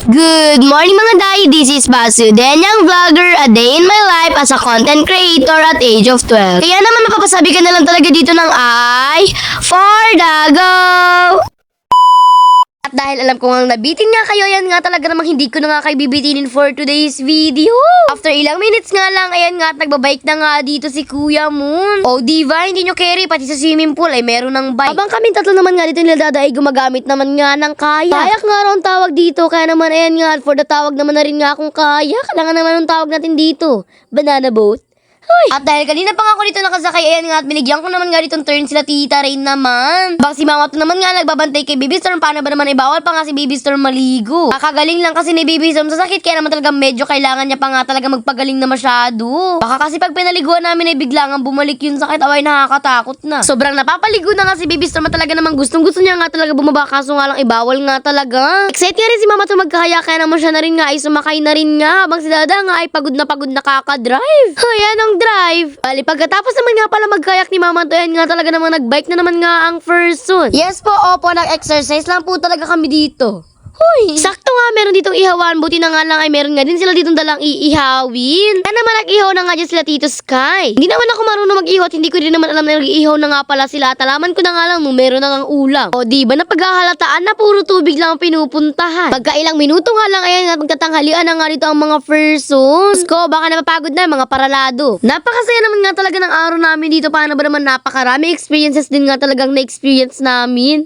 Good morning mga day, this is Basu, Denyang Vlogger, a day in my life as a content creator at age of 12. Kaya naman mapapasabi ka na lang talaga dito ng ay, for the go! At dahil alam ko nga nabitin nga kayo, yan nga talaga namang hindi ko na nga kayo bibitinin for today's video. After ilang minutes nga lang, ayan nga at nagbabike na nga dito si Kuya Moon. O diva, hindi nyo carry, pati sa swimming pool ay meron ng bike. Habang kami tatlo naman nga dito nila dada ay gumagamit naman nga ng kaya. Kayak nga raw tawag dito, kaya naman ayan nga, for the tawag naman na rin nga akong kaya. Kailangan naman ang tawag natin dito. Banana boat. Hoy! At dahil kanina pa nga ako dito nakasakay, ayan nga, at binigyan ko naman nga ditong turn sila tita Rain naman. Bang si mama to naman nga nagbabantay kay Baby Storm, paano ba naman ibawal pa nga si Baby Storm maligo? Kakagaling lang kasi ni Baby Storm sa sakit, kaya naman talaga medyo kailangan niya pa nga talaga magpagaling na masyado. Baka kasi pag pinaliguan namin ay biglang ang bumalik yung sakit, away nakakatakot na. Sobrang napapaligo na nga si Baby Storm talaga namang gustong gusto niya nga talaga bumaba, kaso nga lang ibawal nga talaga. Excited nga rin si mama to magkahaya, kaya naman siya na rin nga ay sumakay na rin nga, habang si Dada nga ay pagod na pagod na kakadrive. Hoy, anong drive? Bali, pagkatapos naman nga pala magkayak ni Mama to, yan nga talaga naman nagbike na naman nga ang person. Yes po, opo, nag-exercise lang po talaga kami dito. Hoy! Sakto nga, meron ditong ihawan. Buti na nga lang ay meron nga din sila ditong dalang iihawin. Kaya naman nag-ihaw na nga dyan sila Tito Sky. Hindi naman ako marunong mag-ihaw at hindi ko din naman alam na nag-ihaw na nga pala sila. At alaman ko na nga lang nung meron na nga ulam. O di ba napaghahalataan na puro tubig lang ang pinupuntahan. Pagka ilang minuto nga lang ayan nga magtatanghalian na nga dito ang mga persons. Ko, baka napapagod na mga paralado. Napakasaya naman nga talaga ng araw namin dito. Paano ba naman napakarami experiences din nga talagang na-experience namin.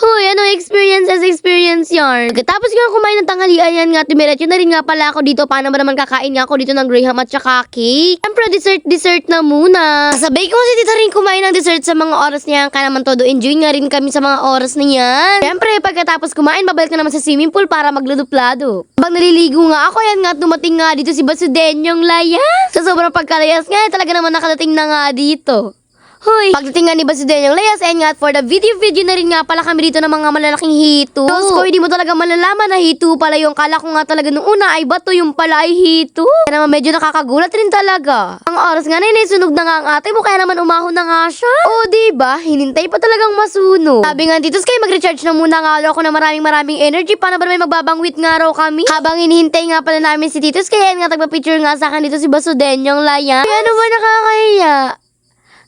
Hoy, ano experiences, experience yarn? Pagkatapos nga kumain ng tanghalian yan nga, timiretso na rin nga pala ako dito. Paano ba naman kakain nga ako dito ng graham at saka cake? Siyempre, dessert, dessert na muna. Kasabay ko si Tita rin kumain ng dessert sa mga oras niya. Kaya naman todo enjoy nga rin kami sa mga oras na yan. Siyempre, pagkatapos kumain, babalik na naman sa swimming pool para magluduplado. Habang naliligo nga ako, yan nga, at dumating nga dito si Basudenyong Layas. Sa sobrang pagkalayas nga, talaga naman nakadating na nga dito. Hoy! Pagdating nga ni Basuden yung layas, and nga, for the video-video na rin nga pala kami dito ng mga malalaking hito. Diyos ko, hindi mo talaga malalaman na hito pala yung kala ko nga talaga nung una ay bato yung pala ay hito. Kaya naman medyo nakakagulat rin talaga. Ang oras nga na yun, ay sunog na nga ang ate mo, kaya naman umahon na nga siya. O, diba? Hinintay pa talagang masunog. Sabi nga dito, Sky, mag-recharge na muna nga ako na maraming maraming energy. Paano ba may magbabangwit nga raw kami? Habang hinihintay nga pala namin si Titus, kaya nga tagpa-picture nga sa akin dito si Basuden yung layan. Kaya ano ba nakakahiya?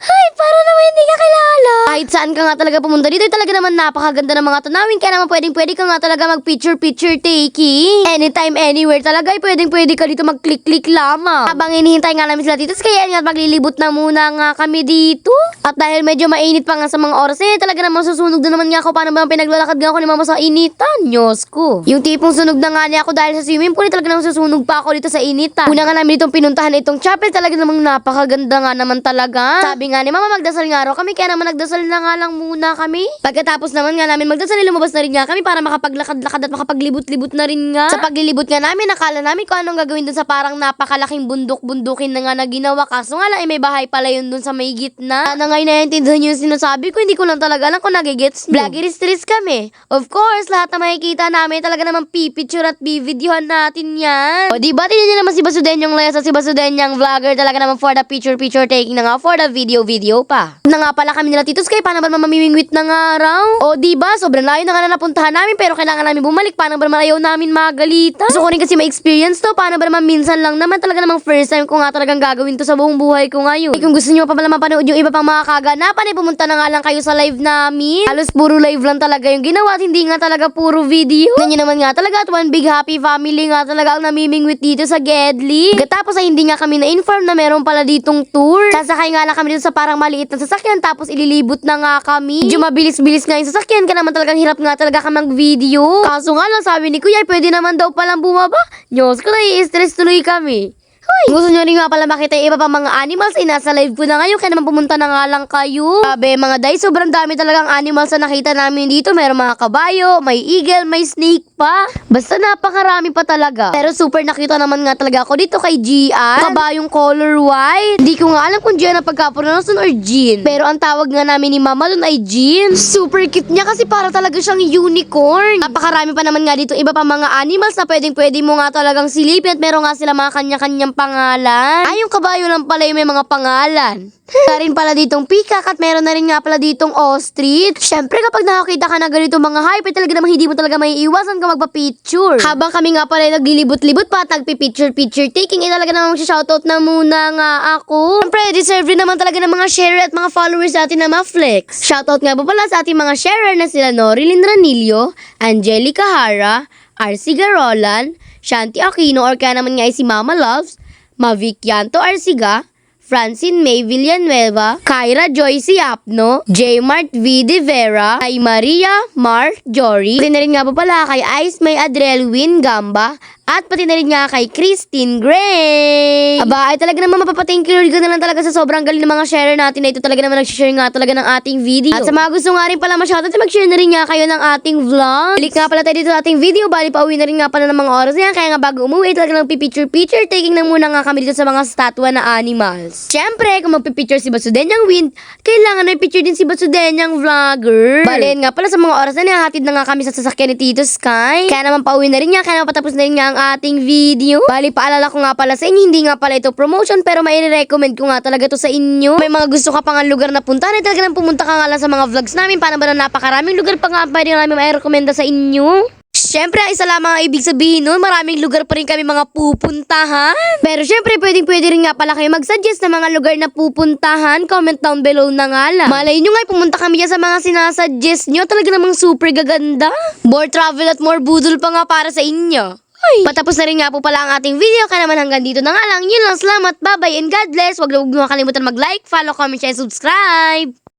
Ay, para naman hindi ka kilala. Kahit saan ka nga talaga pumunta dito, ay talaga naman napakaganda ng mga tanawin. Kaya naman pwedeng pwede ka nga talaga mag-picture-picture taking. Anytime, anywhere talaga, ay pwedeng pwede ka dito mag-click-click lamang. Habang hinihintay nga namin sila dito, kaya nga maglilibot na muna nga kami dito. At dahil medyo mainit pa nga sa mga oras, eh, talaga naman susunog na naman nga ako. Paano ba pinaglalakad nga ako ni mama sa initan? Diyos ko. Yung tipong sunog na nga niya ako dahil sa swimming pool, eh, talaga naman susunog pa ako dito sa initan. Una nga namin itong pinuntahan na itong chapel, talaga namang napakaganda nga naman talaga. Sabi nga ni mama, magdasal nga raw kami, kaya naman nagdasal na nga lang muna kami. Pagkatapos naman nga namin magdasal, lumabas na rin nga kami para makapaglakad-lakad at makapaglibot-libot na rin nga. Sa paglilibot nga namin, nakala namin kung anong gagawin dun sa parang napakalaking bundok-bundukin na nga na ginawa. Kaso nga lang, eh, may bahay pala yun dun sa may gitna. Na ngayon naiintindihan yung sinasabi ko, hindi ko lang talaga alam kung nagigets. Vloggery-stress kami. Of course, lahat na makikita namin talaga naman pipicture at bibidyohan natin yan. O, di ba tingnan niyo naman si Basudenyong Layas at si Basudenyang vlogger talaga naman for the picture-picture taking na nga, for the video-video pa. Na nga pala kami nila Tito Sky, paano ba mamimingwit na nga raw? O, di ba sobrang layo na nga na napuntahan namin pero kailangan namin bumalik. Paano ba ayaw namin magalitan? Gusto ko rin kasi ma-experience to. Paano ba naman minsan lang naman talaga namang first time ko nga talagang gagawin to sa buong buhay ko ngayon. Eh, kung gusto niyo pa pala mapanood yung iba pang mga kaganapan, eh, pumunta na nga lang kayo sa live namin. Halos puro live lang talaga yung ginawa at hindi nga talaga puro video. Ganyan naman nga talaga at one big happy family nga talaga ang namimingwit dito sa Gedli. Pagkatapos ay hindi nga kami na-inform na meron pala ditong tour. Sasakay nga lang kami dito sa parang maliit na sasakyan tapos ililibot na nga kami. Medyo mabilis-bilis nga yung sasakyan ka naman talagang hirap nga talaga ka mag-video. Kaso nga lang sabi ni Kuya, pwede naman daw palang bumaba. Diyos ko, nai-stress tuloy kami. Hoy! Gusto nyo rin nga pala makita yung iba pa mga animals, eh, nasa live ko na ngayon, kaya naman pumunta na nga lang kayo. Sabi, mga day, sobrang dami talagang animals na nakita namin dito. Meron mga kabayo, may eagle, may snake pa. Basta napakarami pa talaga. Pero super nakita naman nga talaga ako dito kay Gian. Kabayong color white. Hindi ko nga alam kung Gian ang pagkapronounce or Jean. Pero ang tawag nga namin ni Mama dun ay Jean. Super cute niya kasi para talaga siyang unicorn. Napakarami pa naman nga dito iba pa mga animals na pwedeng pwede mo nga talagang silipin at meron nga sila mga kanya-kanyang pangalan pangalan. Ay, yung kabayo lang pala yung may mga pangalan. Meron rin pala ditong peacock at meron na rin nga pala ditong ostrich. Syempre kapag nakakita ka na ganito mga hype, eh, talaga namang hindi mo talaga may iwasan ka magpa-picture. Habang kami nga pala naglilibot-libot pa at nagpi-picture-picture taking, eh talaga namang shoutout na muna nga ako. Syempre, deserve rin naman talaga ng mga sharer at mga followers natin na ma-flex. Shoutout nga po pala sa ating mga sharer na sila Norilyn Ranillo, Angelica Hara, RC Garolan, Shanti Aquino or kaya naman nga si Mama Loves, Mavic Arsiga, Francine May Villanueva, Kyra Joyce Apno, J. Mart V. De Vera, kay Maria Mark Jory, na rin nga po pala kay Ice May Adriel Win Gamba, at pati na rin nga kay Christine Gray. Aba, ay talaga naman mapapathank you Lord, na lang talaga sa sobrang galing ng mga sharer natin na ito talaga naman nag-share nga talaga ng ating video. At sa mga gusto nga rin pala masyado, mag-share na rin nga kayo ng ating vlog. Balik nga pala tayo dito sa ating video, bali pa uwi na rin nga pala ng mga oras na yan, kaya nga bago umuwi, talaga lang pipicture-picture, taking na muna nga kami dito sa mga statwa na animals. Siyempre, kung magpipicture si Basudenyang Wind, kailangan na i-picture din si Basudenyang Vlogger. Bali, nga pala sa mga oras na yan, hatid na nga kami sa sasakyan ni Tito Sky. Kaya naman pauwi na rin nga, kaya naman patapos na rin nga ang ating video. Bali, paalala ko nga pala sa inyo, hindi nga pala ito promotion, pero may recommend ko nga talaga to sa inyo. May mga gusto ka pang lugar na puntahan, eh, talaga nang pumunta ka nga lang sa mga vlogs namin, paano ba na napakaraming lugar pa nga pwede namin may rekomenda sa inyo. Siyempre, isa lamang ang ibig sabihin nun, maraming lugar pa rin kami mga pupuntahan. Pero siyempre, pwedeng pwede rin nga pala kayo mag-suggest ng mga lugar na pupuntahan. Comment down below na nga lang. Malay nyo nga, pumunta kami dyan sa mga sinasuggest nyo. Talaga namang super gaganda. More travel at more budol pa nga para sa inyo. Ay. Patapos na rin nga po pala ang ating video. Kaya naman hanggang dito na nga lang. Yun lang. Salamat. Bye-bye and God bless. Huwag na huwag nyo kalimutan mag-like, follow, comment, share, and subscribe.